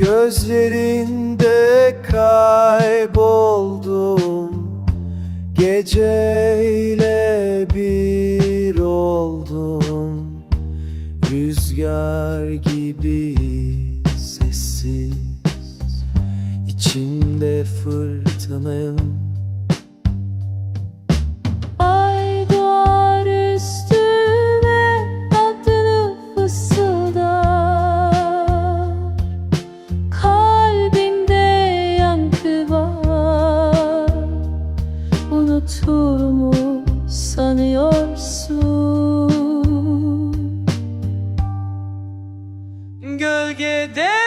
Gözlerinde kayboldum. Geceyle bir oldum. Rüzgar gibi sessiz. İçimde fırtınayım unutur mu sanıyorsun? Gölgede